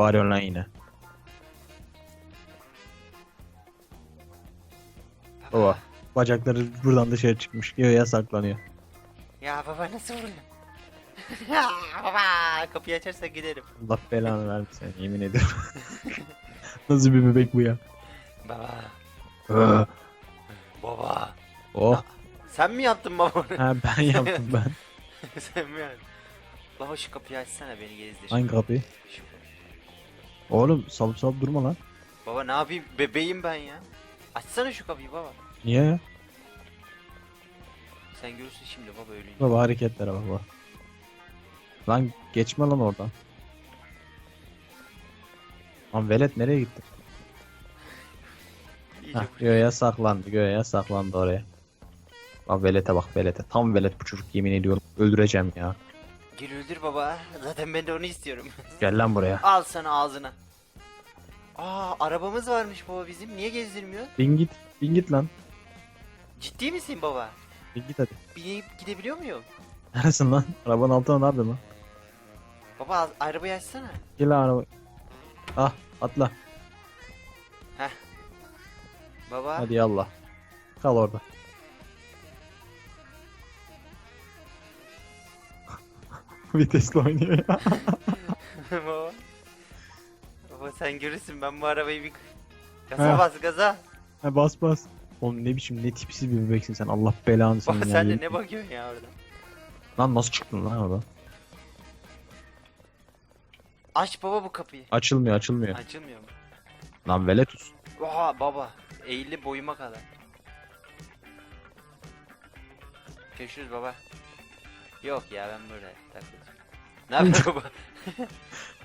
bağırıyorsun lan yine? Baba. Bacakları buradan dışarı çıkmış. Göğe saklanıyor. Ya baba nasıl ya baba kapıyı açarsan giderim. Allah belanı vermesin yemin ederim. Nasıl bir bebek bu ya? Baba. Ee, Baba. oh. Sen mi yaptın baba onu? Ha, ben yaptım ben. Sen mi yaptın? Baba şu kapıyı açsana beni gezdir. Hangi kapıyı? Şu- Oğlum salıp salıp durma lan. Baba ne yapayım? Bebeğim ben ya. Açsana şu kapıyı baba. Niye? Sen görürsün şimdi baba ölünce. Baba hareketlere bak bak. Lan geçme lan oradan. Lan velet nereye gitti? Hah, göğe saklandı, göğe saklandı oraya. Lan velete bak velete. Tam velet bu çocuk yemin ediyorum. Öldüreceğim ya. Gel öldür baba. Zaten ben de onu istiyorum. Gel lan buraya. Al sana ağzına. Aa arabamız varmış baba bizim. Niye gezdirmiyor? Bin git. Bin git lan. Ciddi misin baba? Bin git hadi. Binip gidebiliyor muyum? Neresin lan? Arabanın altına ne yapıyorsun lan? Baba arabayı açsana. Gel lan araba. Ah atla. Baba. Hadi yallah. Kal orada. Vitesle oynuyor ya. sen görürsün ben bu arabayı bir... Gaza bas gaza. Ha, bas bas. Oğlum ne biçim ne tipsiz bir bebeksin sen. Allah belanı senin ya. sen de yemin- ne bakıyorsun ya orada? Lan nasıl çıktın lan orada? Aç baba bu kapıyı. Açılmıyor açılmıyor. Açılmıyor mu? Lan veletus. Oha baba. Eğildi boyuma kadar. Görüşürüz baba. Yok ya ben böyle takılacağım. Ne yapıyorsun baba?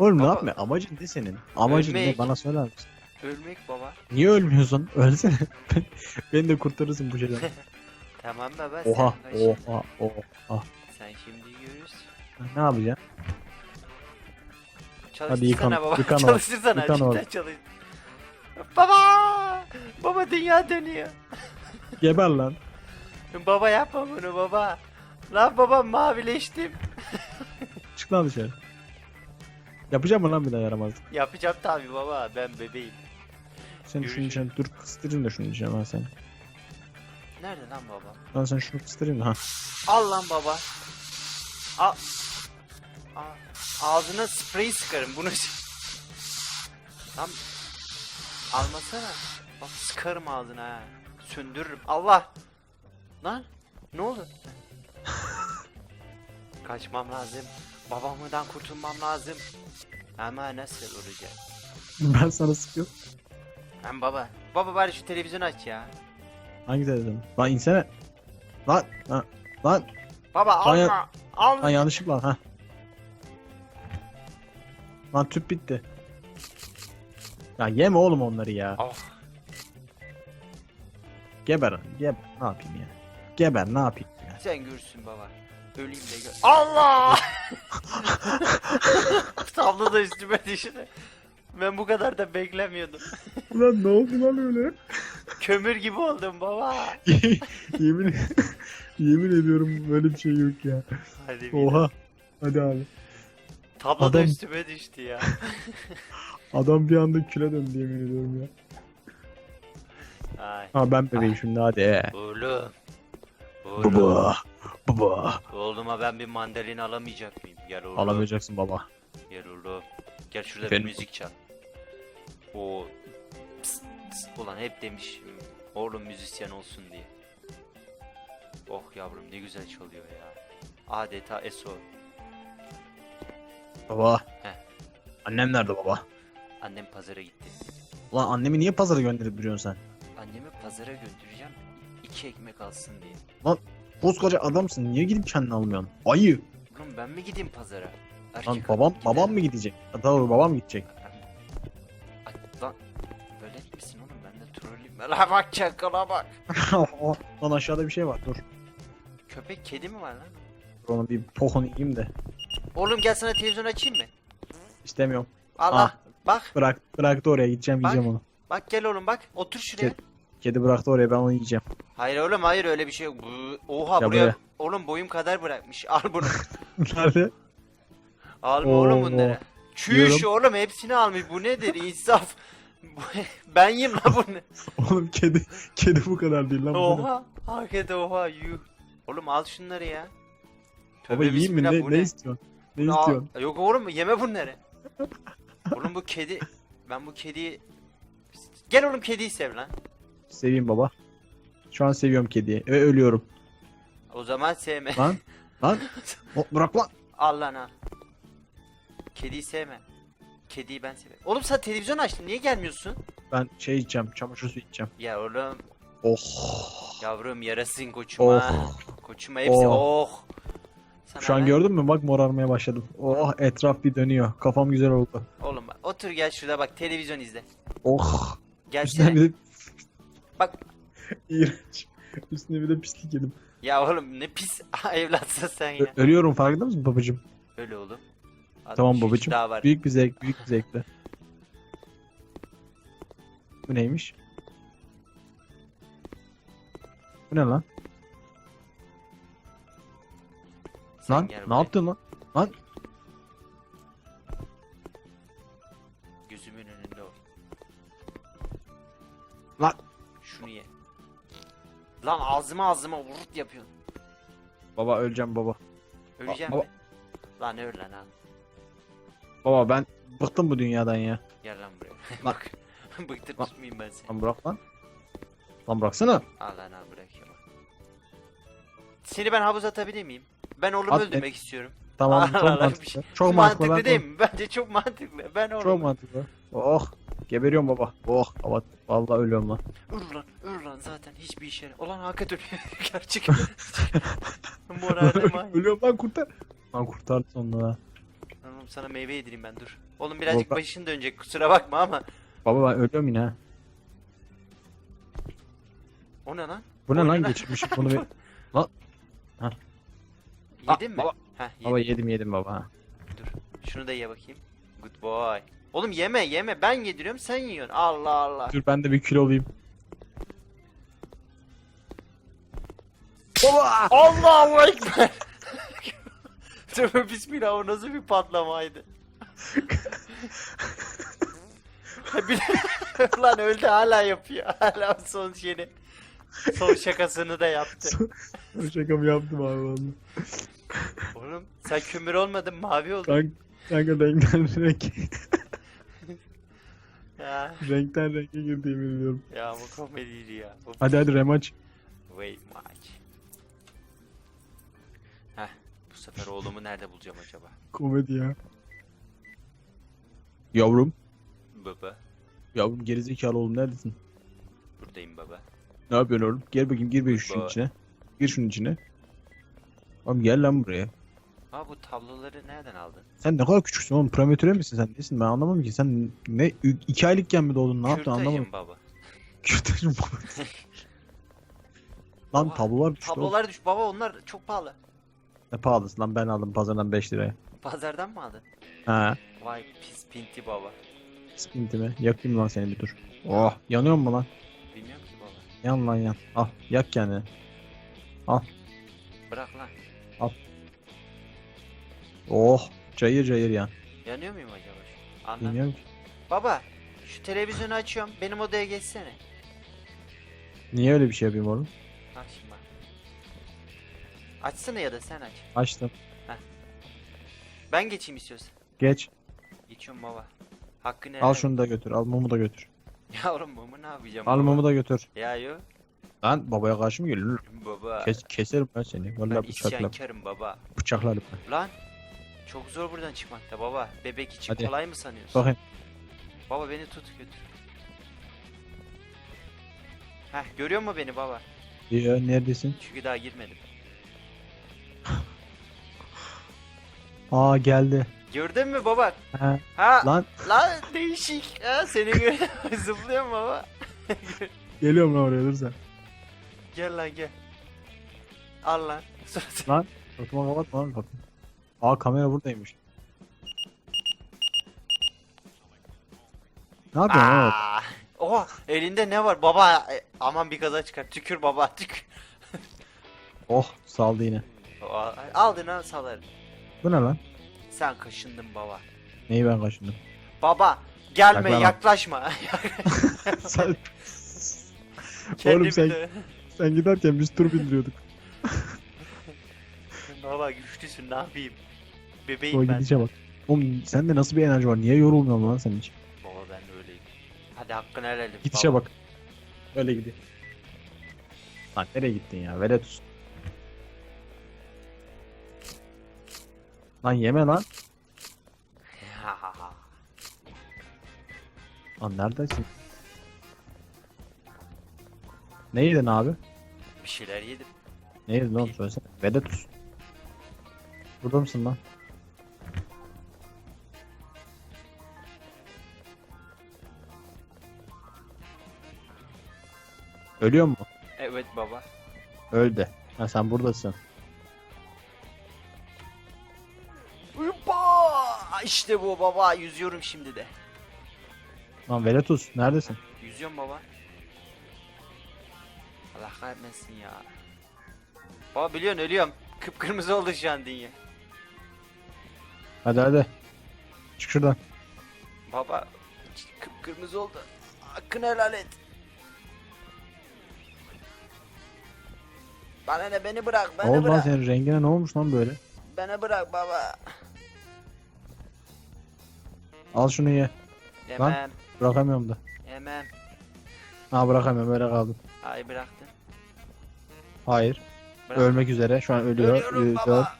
Oğlum ne Baba. yapma? Amacın ne senin? Amacın Ölmek. ne? Bana söyler misin? Ölmek baba. Niye ölmüyorsun? Ölsene. Ben- Beni de kurtarırsın bu şeyden. Tamam baba Oha, sen oha, oha. Sen şimdi görürsün. Ne yapacaksın? Çalıştırsana yıkan- baba. yıkan Çalıştırsana yıkan cidden çalış. Baba! Baba dünya dönüyor. Geber lan. Baba yapma bunu baba. Lan baba mavileştim. Çık lan dışarı. Yapacağım mı lan bir daha yaramazlık? Yapacağım tabi baba ben bebeğim. Sen Görüşürüz. içine dur kıstırayım da şunun içine ben seni. Nerede lan baba? Ben sen şunu kıstırayım da ha. Al lan baba. Al. Al. Ağzına sprey sıkarım bunu. Lan. Almasana. Bak sıkarım ağzına ha. Söndürürüm. Allah. Lan. Ne oldu? Kaçmam lazım. Babamdan kurtulmam lazım. Ama nasıl olacak? Ben sana sıkıyorum. Lan baba. Baba bari şu televizyonu aç ya. Hangi televizyon? Lan insene. Lan lan lan Baba Lan ya- alma. Alma. lan yanlışlıkla ha. Lan tüp bitti. Ya yeme oğlum onları ya. Oh. Geber. Geber. Ne yapayım ya? Geber ne yapayım ya? Sen görürsün baba. Öleyim de gör. Allah! Tablo da üstüme düştü. Ben bu kadar da beklemiyordum. Lan ne oldu lan öyle? Kömür gibi oldum baba. yemin yemin ediyorum böyle bir şey yok ya. Hadi bir. Oha. Hadi abi. Tablo da Adam- üstüme düştü ya. Adam bir anda küle döndü yemin ediyorum ya. Ay. Ha ben bebeğim şimdi hadi. Oğlum. Oğlum. Baba. Baba. Oğluma ben bir mandalina alamayacak mıyım? Gel oğlum. Alamayacaksın baba. Gel oğlum. Gel şurada Efendim? bir müzik çal. O Pst, pst. Ulan hep demiş oğlum müzisyen olsun diye. Oh yavrum ne güzel çalıyor ya. Adeta Eso. Baba. Heh. Annem nerede baba? Annem pazara gitti. Ulan annemi niye pazara gönderip duruyorsun sen? Annemi pazara göndereceğim. İki ekmek alsın diye. Koskoca adamsın niye gidip kendini almıyorsun? Ayı. Oğlum ben mi gideyim pazara? Lan Erkek babam adam babam gider. mı gidecek? Doğru babam gidecek. Ay, lan böyle misin oğlum ben de trolleyim. La bak çakala bak. Lan aşağıda bir şey var dur. Köpek kedi mi var lan? Dur Onu bir tokunu yiyeyim de. Oğlum gel sana televizyon açayım mı? İstemiyorum. Allah Ah. bak Bırak bıraktı oraya gideceğim Bak. yiyeceğim onu. bak gel oğlum bak otur şuraya. Gel. Kedi bıraktı oraya ben onu yiyeceğim. Hayır oğlum hayır öyle bir şey yok. Bu- Oha Ya buraya buraya. oğlum boyum kadar bırakmış. Al bunu. Nerede? Alma oğlum Oo. bunları. Çüş Yiyorum. oğlum hepsini almış. Bu nedir? İnsaf. Bu- ben yiyeyim lan bunu. Oğlum kedi kedi bu kadar değil lan. bu ne? Oha. Hakikaten oha yuh. Oğlum al şunları ya. Baba Tövbe yiyeyim mi? bismillah, Ne, bu ne istiyorsun? Ne Bunu al- istiyorsun? Yok oğlum yeme bunları. oğlum bu kedi. Ben bu kediyi... Gel oğlum kediyi sev lan. Seveyim baba. Şu an seviyorum kediyi ve ölüyorum. O zaman sevme. Lan lan. O, bırak lan. al lan al. Kediyi sevme. Kediyi ben severim. Oğlum sen televizyon açtın niye gelmiyorsun? Ben şey içeceğim. Çamaşır suyu içeceğim. Ya oğlum Oh. yavrum yarasın koçuma. Oh. Koçuma hepsi oh. Oh. Sana Şu an lan- gördün mü? Bak morarmaya başladım. Oh etraf bir dönüyor. Kafam güzel oldu. Oğlum bak otur gel şurada bak televizyon izle. Oh. Üstüne Gelsene. bir de... Bak. İğrenç. Üstüne bir de pislik yedim. Ya oğlum ne pis evlatsın sen Ö- ya. ölüyorum farkında mısın babacım? Öyle oğlum. Tamam 63 babacım. Daha var. Büyük bir zevk, büyük bir zevkle. Bu neymiş? Bu ne lan? Sen Lan ne buraya. yaptın lan? Lan Gözümün önünde ol. Lan. Şunu ye. Lan ağzıma ağzıma vurut yapıyorsun. baba öleceğim baba. Öleceğim baba- mi? Lan öl lan al. Baba ben bıktım bu dünyadan ya. Gel lan buraya. Lan. Bak. Bıktırtmayayım ben seni. Lan bırak lan. Lan bıraksana. Al lan al bırakıyorum. Seni ben havuza atabilir miyim? Ben oğlumu At, öldürmek istiyorum. Tamam çok Allah, bir mantıklı. şey- Çok mantıklı, mantıklı. ben- değil mi? Bence çok mantıklı. Ben oğlumu... Çok mantıklı. Oh. Geberiyorum baba. Oh. Baba vallahi ölüyorum lan. Ür lan, ür lan zaten hiçbir işe yaramıyor. Ulan hakikaten gerçek. Moralim aynı. ölüyorum lan kurtar. Lan kurtardı sonunda. Oğlum sana meyve yedireyim ben dur. Oğlum birazcık Baba- başın dönecek kusura bakma ama. Baba ben ölüyorum yine ha. O ne lan? Bu ne lan geçirmişim bunu bir. Yedin mi? baba. Heh yedim. Baba yedim yedim baba. ha. Dur. Şunu da ye bakayım. Good boy. Oğlum yeme yeme ben yediriyorum sen yiyorsun. Allah Allah. Dur ben de bir kilo olayım. Baba! Allahu ekber. Tövbe bismillah o nasıl bir patlamaydı. Bir de- Lan öldü hala yapıyor. Hala son şeyini. Son şakasını da yaptı. Bu şakamı yaptım abi vallahi. Oğlum sen kömür olmadın mavi oldun. Kanka, kanka renkten renk. Ya, renkten renge girdi yemin ediyorum. ya bu komediydi ya. Of. Hadi hadi rematch. Wait much. Heh bu sefer oğlumu nerede bulacağım acaba? Komedi ya. Yavrum. Baba. Yavrum gerizekalı oğlum neredesin? Buradayım baba. Ne yapıyorsun oğlum? Gel bakayım gir bir şunun Baba. içine. Gir şunun içine. Oğlum gel lan buraya. Ha bu tabloları nereden aldın? Sen ne kadar küçüksün oğlum. Prematüre misin sen? Nesin? Ben anlamadım ki. Sen ne? iki aylıkken mi doğdun? Ne yaptın Kürtajım anlamadım. baba. Kürtajım baba. Lan Oha, tablolar düştü oğlum. Tablolar düş baba onlar çok pahalı. Ne pahalısı lan ben aldım pazardan 5 liraya. Pazardan mı aldın? Ha. Vay pis pinti baba. Spinti mi? Yakayım lan seni bir dur. Oh yanıyor mu lan? Bilmiyorum ki baba. Yan lan yan. Al yak kendini. Bırak lan. Oh cayır cayır yan. Yanıyor muyum acaba? şu? Bilmiyorum ki. Baba şu televizyonu açıyorum. Benim odaya geçsene. Niye öyle bir şey yapayım oğlum? Bak şimdi bak. Açsana ya da sen aç. Açtım. Ben geçeyim istiyorsan. Geç. Geçiyorum baba. Hakkını Al şunu da götür. Al mumu da götür. Yavrum mumu ne yapacağım Al baba? mumu da götür. Ya yo. Lan babaya karşı mı geliyor? Baba. Kes, keserim ben seni. ben Vallahi bıçakla, isyankarım baba. bıçaklarım ben. Lan. Çok zor buradan çıkmakta baba. Bebek için Hadi. kolay mı sanıyorsun? Bakayım. Baba beni tut götür. Heh görüyor mu beni baba? Ya neredesin? Çünkü daha girmedim. Aa geldi. Gördün mü baba? Ha, Ha lan, lan değişik. Ha seni görüyor. Zıplıyor mu baba? geliyorum lan oraya dur sen. gel lan gel. Al lan. Lan suratıma kapatma lan kapıyı. Aa kamera buradaymış. Ne yapıyorsun oğlum? Aa, Oha elinde ne var baba? E, Aman bir kaza çıkar. Tükür baba tükür. Oh saldı yine. Aa, Aldın ha salarım. Bu ne lan? Sen kaşındın baba. Neyi ben kaşındım? Baba gelme Yaklanma. yaklaşma. sen, Kendimi sen- de- sen giderken biz tur bindiriyorduk. Baba güçlüsün ne yapayım? Bebeğim ben. gidişe bak. Oğlum sende nasıl bir enerji var? Niye yorulmuyorsun lan sen hiç? Baba ben öyleyim. Hadi hakkını helal et. Gidişe baba. bak. Öyle gidiyor. Lan nereye gittin ya? Velet. Lan yeme lan. Lan neredesin? Ne yedin abi? Bir şeyler yedim. Ne yedin oğlum söylesene. Vedetus. Burada mısın lan? Ölüyor mu? Evet baba. Öldü. Ha sen buradasın. Hoppa! İşte bu baba yüzüyorum şimdi de. Lan Veletus neredesin? Yüzüyorum baba. Allah kahretmesin ya. Baba biliyorsun ölüyorum. Kıpkırmızı oldu şu an dünya. Hadi hadi. Çık şuradan. Baba kıpkırmızı oldu. Hakkını helal et. Bana ne beni bırak Ne beni oldu lan bırak. senin rengine ne olmuş lan böyle? Beni bırak baba. Al şunu ye. Yemem. Bırakamıyorum da. Yemem. Ha bırakamıyorum öyle kaldım. Ay bıraktım. Hayır. Bırak. Ölmek üzere. Şu an ölüyor. Ölüyorum 4, baba.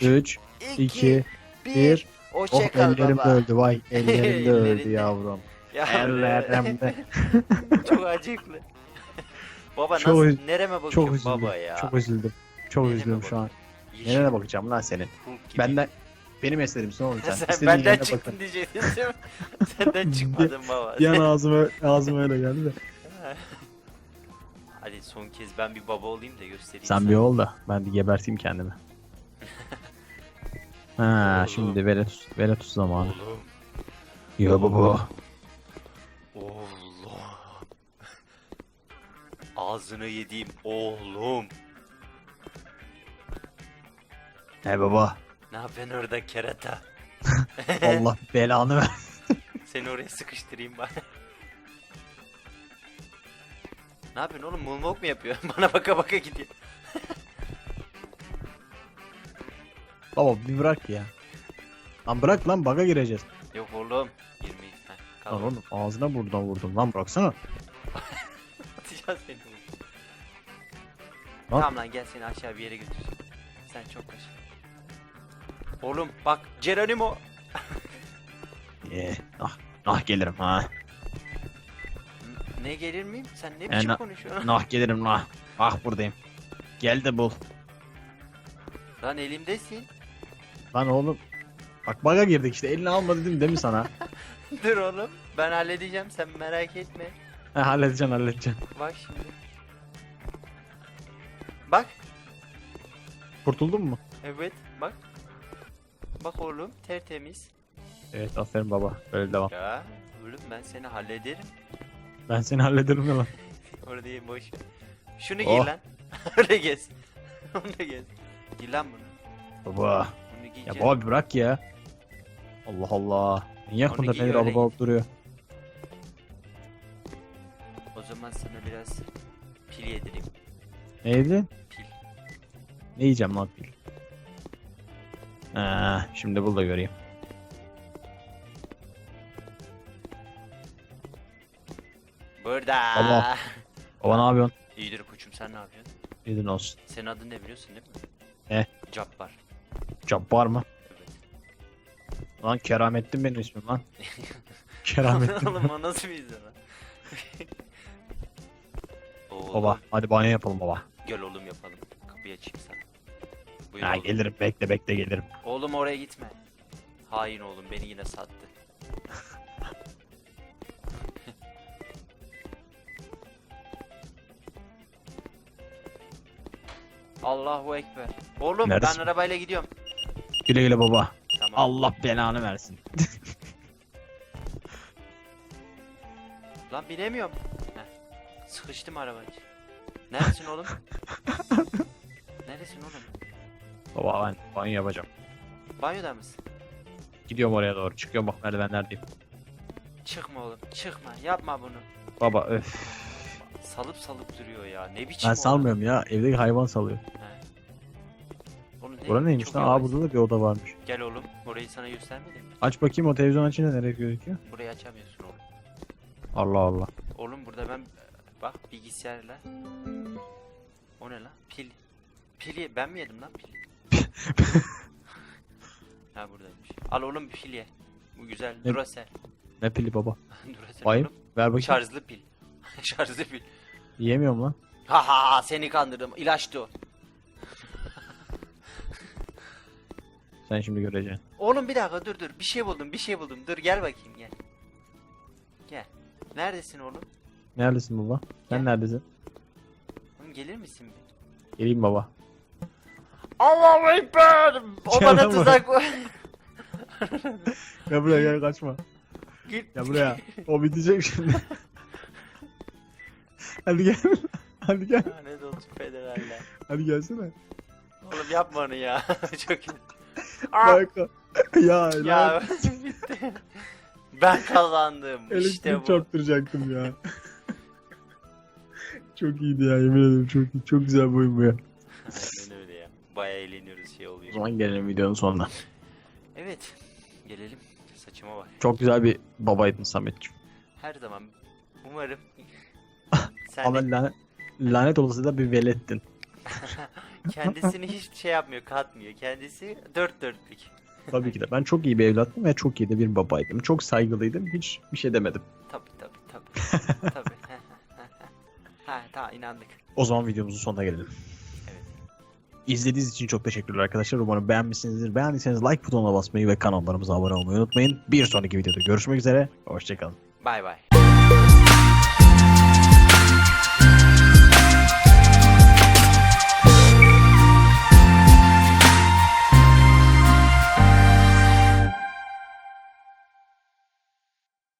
3, 2, 2, 1. 1. Oh Hoşçakal ellerim baba. öldü vay. Ellerim de öldü yavrum. Ya Ellerim de. Çok acıklı. baba Çok nasıl nereme Çok bakıyorsun üzüldüm. baba ya? Çok üzüldüm. Çok Nereme üzüldüm şu an. Yeşil Nereye bakacağım lan senin? Benden benim eserim ne olacak? Sen İstediğin benden çıktın bakın. diyecektin değil mi? Senden çıkmadın baba. Bir an ağzıma, ağzıma öyle geldi de. Hadi son kez ben bir baba olayım da göstereyim Sen sana. bir ol da ben bir geberteyim kendimi. Ha Oğlum. şimdi Veletus, Veletus zamanı. Oğlum. Ya baba. Oğlum. Ağzını yediğim oğlum. He baba. Ne yapıyorsun orada kerata? Allah belanı ver. Seni oraya sıkıştırayım bari. ne yapıyorsun oğlum? Moonwalk mu yapıyor? Bana baka baka gidiyor. Baba bir bırak ya. Lan bırak lan baga gireceğiz. Yok oğlum. Girmeyiz. Heh, Lan kal. oğlum ağzına buradan vurdum lan bıraksana. Atacağız seni. Tamam lan gel seni aşağı bir yere götüreceğim. Sen çok kaç. Oğlum bak Geronimo. Ee, ah, nah gelirim ha. N- Ne gelir miyim? Sen ne Yani- biçim konuşuyorsun? Nah gelirim nah. Ah buradayım. Gel de bul. Lan elimdesin. Lan oğlum. Bak baga girdik işte elini alma dedim değil mi sana? Dur oğlum. Ben halledeceğim sen merak etme. He halledeceksin halledeceksin. Bak şimdi. Bak. Kurtuldun mu? Evet bak. Bak oğlum tertemiz. Evet aferin baba. Böyle devam. Ya oğlum ben seni hallederim. Ben seni hallederim ya lan. Orada değil boş ver. Şunu giy Oh. lan. Öyle gez. Onu da gez. Giy lan bunu. Baba. Ya giyeceğim. baba bir bırak ya. Allah Allah. Niye bunda giy, öyle alıp giy. alıp duruyor? O zaman sana biraz pil yedireyim. Neydi? Pil. Ne yiyeceğim lan pil? Ha, şimdi bul da göreyim. Burada. Baba. Baba ne yapıyorsun? İyidir koçum sen ne yapıyorsun? İzin olsun. Senin adın ne biliyorsun değil mi? Ne? Cabbar. Cabbar mı? Lan Keramettin benim ismim lan. Keramettin. Oğlum o nasıl bir isim lan? Baba hadi banyo yapalım baba. Gel oğlum yapalım. Kapıyı açayım sana. Buyur Ha oğlum. gelirim bekle bekle gelirim. Oğlum oraya gitme. Hain oğlum beni yine sattı. Allahu Ekber. Oğlum Neredesin? ben arabayla gidiyorum. Güle güle baba. Tamam. Allah belanı versin. Lan binemiyorum. Heh. Sıkıştım arabaya. Neredesin oğlum? Neredesin oğlum? baba ben banyo yapacağım. Banyoda mısın? Gidiyorum oraya doğru. Çıkıyorum bak merdivenlerdeyim. Çıkma oğlum çıkma yapma bunu. Baba öf. Salıp salıp duruyor ya ne biçim Ben salmıyorum ya. Evdeki hayvan salıyor. He. Bura neymiş çok lan? Aa yavaş. burada da bir oda varmış. Gel oğlum orayı sana göstermedim mi? Aç bakayım o televizyon açınca nereye gözüküyor? Burayı açamıyorsun oğlum. Allah Allah. Oğlum burada ben bak bilgisayarla. O ne lan? Pil. Pili ben mi yedim lan pili? ha buradaymış. Al oğlum pil ye. Bu güzel. Ne- Duracell. Ne pili baba? Duracell Bayım. oğlum. Ver bakayım. Şarjlı pil. Şarjlı pil. Yiyemiyorum lan. Ha ha ha seni kandırdım. İlaçtı o. Sen şimdi göreceksin. Oğlum bir dakika dur dur. Bir şey buldum bir şey buldum. Dur gel bakayım gel. Gel. Neredesin oğlum? Neredesin baba? Sen Gel. neredesin? Oğlum gelir misin bir? Geleyim baba. Allahu Ekber! O bana buraya. tuzak koy. Gel buraya gel kaçma. Git. Gel buraya. O bitecek şimdi. Hadi gel. Hadi gel. Lanet olsun federaller. Hadi gelsene. Oğlum yapma onu ya. Çok iyi. Bak. ya ya bitti. Ben kazandım. İşte bu. çarptıracaktım ya. çok iyiydi ya yemin ederim çok iyi. Çok güzel bir oyun bu ya. Aynen öyle ya. Baya eğleniyoruz şey O oluyor. zaman gelelim videonun sonuna. Evet. Gelelim. Saçıma bak. Çok güzel bir babaydın Samet'ciğim. Her zaman umarım sen Ama de lanet, lanet olası da bir velettin. Kendisini hiç şey yapmıyor, katmıyor. Kendisi dört dörtlük. Tabii ki de. Ben çok iyi bir evlattım ve çok iyi de bir babaydım. Çok saygılıydım. Hiç bir şey demedim. Tabii tabii tabii. tabii. ha tamam inandık. O zaman videomuzun sonuna gelelim. Evet. İzlediğiniz için çok teşekkürler arkadaşlar. Umarım beğenmişsinizdir. Beğendiyseniz like butonuna basmayı ve kanallarımıza abone olmayı unutmayın. Bir sonraki videoda görüşmek üzere. Hoşçakalın. Bay bay.